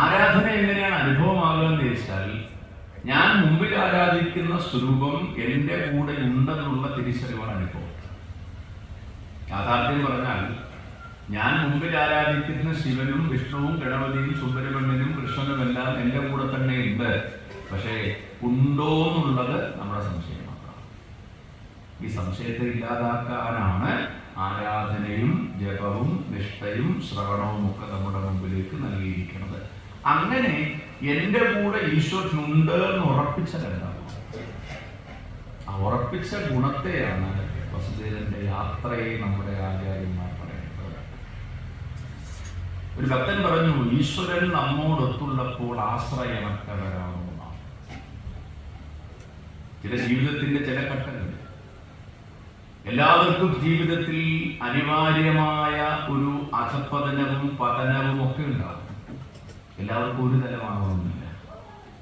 ആരാധന എങ്ങനെയാണ് അനുഭവമാകുക എന്ന് ചോദിച്ചാൽ ഞാൻ മുമ്പിൽ ആരാധിക്കുന്ന സ്വരൂപം എന്റെ കൂടെ ഉണ്ടെന്നുള്ള തിരിച്ചറിവാണ് അനുഭവം. യാഥാർത്ഥ്യം പറഞ്ഞാൽ ഞാൻ മുമ്പിൽ ആരാധിക്കുന്ന ശിവനും വിഷ്ണുവും ഗണപതിയും സുബ്രഹ്മണ്യനും കൃഷ്ണനുമെല്ലാം എന്റെ കൂടെ തന്നെ ഉണ്ട്. പക്ഷേ ഉണ്ടോ എന്നുള്ളത് നമ്മുടെ സംശയം മാത്രമാണ് ഈ സംശയത്തെ ഇല്ലാതാക്കാനാണ് ആരാധനയും ജപവും നിഷ്ഠയും ശ്രവണവും ഒക്കെ നമ്മുടെ മുമ്പിലേക്ക് നൽകിയിരിക്കുന്നത്. അങ്ങനെ എന്റെ കൂടെ ഈശ്വരനുണ്ട് എന്ന് ഉറപ്പിച്ചതല്ല ആ ഉറപ്പിച്ച ഗുണത്തെയാണ് വസുദേവന്റെ യാത്രയെ നമ്മുടെ ആചാര്യന്മാർ പറയുന്നത്. ഒരു ഭക്തൻ പറഞ്ഞു ഈശ്വരൻ നമ്മോടൊത്തുള്ളപ്പോൾ ആശ്രയമറ്റവരാകുന്നതാണ് ചില ജീവിതത്തിന്റെ ചില ഘട്ടങ്ങൾ. എല്ലാവർക്കും ജീവിതത്തിൽ അനിവാര്യമായ ഒരു അധപ്പതനവും പതനവും ഒക്കെ ഉണ്ടാകും. എല്ലാവർക്കും ഒരു തലമാകണമെന്നില്ല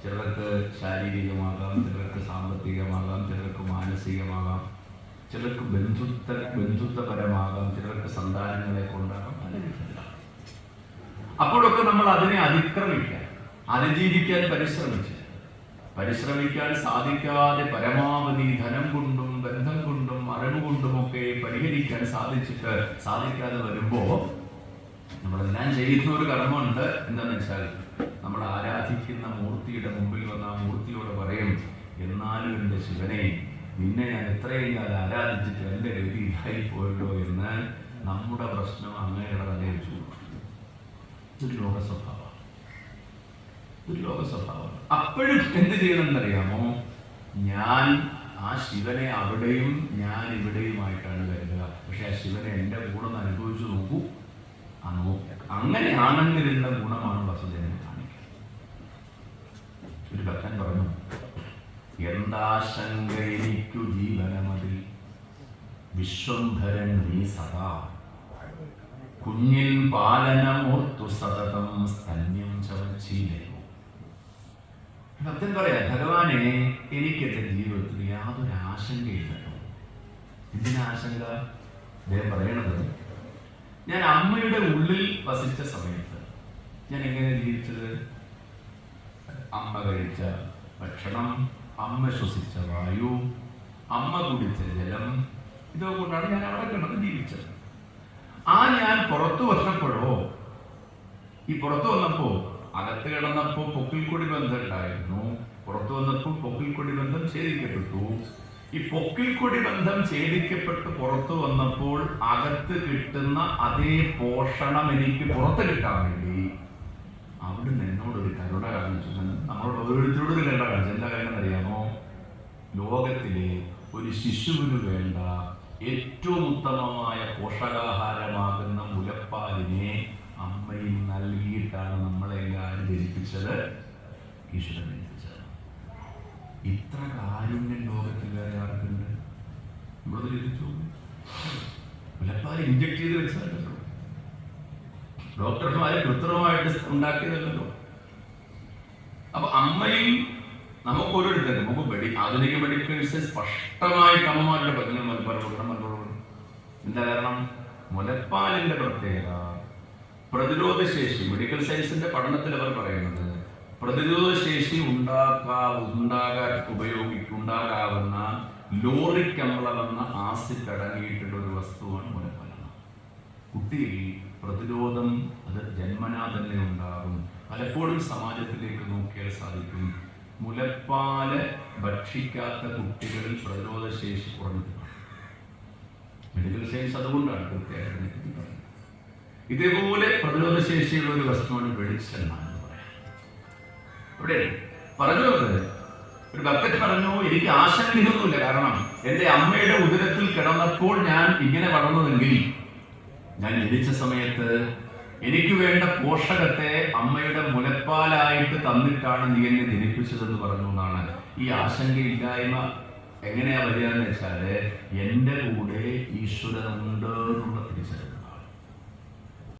ചിലർക്ക് ശാരീരികമാകാം ചിലർക്ക് സാമ്പത്തികമാകാം ചിലർക്ക് മാനസികമാകാം ചിലർക്ക് ബന്ധുത്വ ബന്ധുത്വപരമാകാം ചിലർക്ക് സന്താനങ്ങളെ കൊണ്ടാകാം അപ്പോഴൊക്കെ നമ്മൾ അതിനെ അതിക്രമിക്കാൻ അതിജീവിക്കാൻ പരിശ്രമിച്ച് പരിശ്രമിക്കാൻ സാധിക്കാതെ പരമാവധി ധനം കൊണ്ടും ബന്ധം കൊണ്ടും അറിവ് കൊണ്ടുമൊക്കെ പരിഹരിക്കാൻ സാധിച്ചിട്ട് സാധിക്കാതെ വരുമ്പോ നമ്മളെല്ലാം ചെയ്യുന്ന ഒരു കർമ്മമുണ്ട് എന്താണെന്ന് വെച്ചാൽ നമ്മൾ ആരാധിക്കുന്ന മൂർത്തിയുടെ മുമ്പിൽ വന്ന ആ മൂർത്തിയോട് പറയും എന്നാലും എന്റെ ശിവനെ നിന്നെ ഞാൻ എത്രയും കാലം ആരാധിച്ചിട്ട് എന്റെ ഗതി ഇതായി പോയല്ലോ എന്ന് നമ്മുടെ പ്രശ്നം അങ്ങനെയുള്ള തന്നെ വെച്ചു. ഒരു ലോക സ്വഭാവം ഒരു ലോക സ്വഭാവം അപ്പോഴും എന്ത് ചെയ്യണമെന്നറിയാമോ? ഞാൻ ആ ശിവനെ അവിടെയും ഞാൻ ഇവിടെയുമായിട്ടാണ് കരുതുക. പക്ഷെ ആ ശിവനെ എന്റെ കൂടെ ഒന്ന് അനുഭവിച്ചു നോക്കൂ. ആ നോക്കി അങ്ങനെയാണെന്നിരുന്ന ഗുണമാണ് വസുദേവൻ കാണിക്കുന്നത്. ഒരു ഭക്തൻ പറഞ്ഞു എനിക്കു ജീവനമതിൽ? വിശ്വംഭരൻ നീ സദാ. കുഞ്ഞിൽ പാലനമോർത്തു സതതം സ്തന്യം ചവച്ചീലയോ. ഭക്തൻ പറയാ ഭഗവാനെ എനിക്ക് എന്റെ ജീവിതത്തിൽ യാതൊരു ആശങ്കയില്ലല്ലോ എന്തിനാശങ്ക അദ്ദേഹം പറയണത് ഞാൻ അമ്മയുടെ ഉള്ളിൽ വസിച്ച സമയത്ത് ഞാൻ എങ്ങനെ ജീവിച്ചത്? അമ്മ കഴിച്ച ഭക്ഷണം അമ്മ ശ്വസിച്ച വായു അമ്മ കുടിച്ച ജലം ഇതൊക്കെ കൊണ്ടാണ് ഞാൻ അവിടെ കിടന്ന് ജീവിച്ചത്. ആ ഞാൻ പുറത്തു വന്നപ്പോഴോ ഈ പുറത്തു വന്നപ്പോ അകത്ത് കിടന്നപ്പോ പൊക്കിൽ കൊടി ബന്ധം ഉണ്ടായിരുന്നു. പുറത്തു വന്നപ്പോൾ പൊക്കിൽ കൊടി ബന്ധം ഛേദിക്കപ്പെട്ടു ഈ പൊക്കിൽ കൂടി ബന്ധം ഛേദിക്കപ്പെട്ട് പുറത്തു വന്നപ്പോൾ അകത്ത് കിട്ടുന്ന അതേ പോഷണം എനിക്ക് പുറത്ത് കിട്ടാൻ വേണ്ടി എന്നോട് എന്നോടൊരു കരുണ കാണിച്ചു. നമ്മളോട് ഓരോരുത്തരോട് കരുണ കാണിച്ചു. എന്താ കാര്യം അറിയാമോ ലോകത്തിലെ ഒരു ശിശുവിന് വേണ്ട ഏറ്റവും ഉത്തമമായ പോഷകാഹാരമാകുന്ന മുലപ്പാലിനെ അമ്മയിൽ നൽകിയിട്ടാണ് നമ്മളെല്ലാവരും ജനിപ്പിച്ചത് ഈശ്വരൻ. ജനിപ്പിച്ചത് ഇത്ര കാരുണ്യം ലോകത്തിൽ വേറെ ആർക്കുണ്ട്? മുലപ്പാൽ ഇഞ്ചക്ട് ചെയ്ത് വെച്ചതല്ലോ ഡോക്ടർമാരെ കൃത്രിമമായിട്ട് ഉണ്ടാക്കിയതല്ലോ അപ്പൊ അമ്മയും നമുക്ക് ഓരോരുത്തരും നമുക്ക് മെഡി ആധുനിക മെഡിക്കൽസ് സ്പഷ്ടമായിട്ട് അമ്മമാരുടെ പതിനെ മലപ്പുറം മലപ്പുറം എന്താ കാരണം? മുലപ്പാലിന്റെ പ്രത്യേകത. പ്രതിരോധ ശേഷി മെഡിക്കൽ സയൻസിന്റെ പഠനത്തിൽ അവർ പറയുന്നത് പ്രതിരോധ ശേഷി ഉണ്ടാക്കാ ഉണ്ടാകാൻ ഉപയോഗിക്കും ലോറിക് ലോറിക് എന്ന ആസിഡ് അടങ്ങിയിട്ടുള്ള ഒരു വസ്തുവാണ് മുലപ്പലം കുട്ടിയിൽ പ്രതിരോധം അത് ജന്മനാ തന്നെ ഉണ്ടാകും. പലപ്പോഴും സമാജത്തിലേക്ക് നോക്കിയാൽ സാധിക്കും. മുലപ്പാൽ ഭക്ഷിക്കാത്ത കുട്ടികളിൽ പ്രതിരോധശേഷി കുറഞ്ഞു മെഡിക്കൽ സയൻസ് അതുകൊണ്ടാണ് കൃത്യമായിട്ട് ഇതേപോലെ പ്രതിരോധ ശേഷിയുള്ള ഒരു വസ്തുവാണ് വെളിച്ചെണ്ണ. ഇവിടെ പറഞ്ഞു ഒരു ഭക്തൻ പറഞ്ഞു എനിക്ക് ആശങ്കയൊന്നുമില്ല കാരണം എന്റെ അമ്മയുടെ ഉദരത്തിൽ കിടന്നപ്പോൾ ഞാൻ ഇങ്ങനെ വളർന്നതെങ്കിൽ ഞാൻ ജനിച്ച സമയത്ത് എനിക്ക് വേണ്ട പോഷകത്തെ അമ്മയുടെ മുലപ്പാലായിട്ട് തന്നിട്ടാണ് നീ എന്നെ ജനിപ്പിച്ചതെന്ന് പറഞ്ഞു എന്നാണ്. ഈ ആശങ്കയില്ലായ്മ എങ്ങനെയാ വരിക എന്ന് വെച്ചാൽ എന്റെ കൂടെ ഈശ്വരനുണ്ട് എന്നുള്ള തിരിച്ചറിവ്.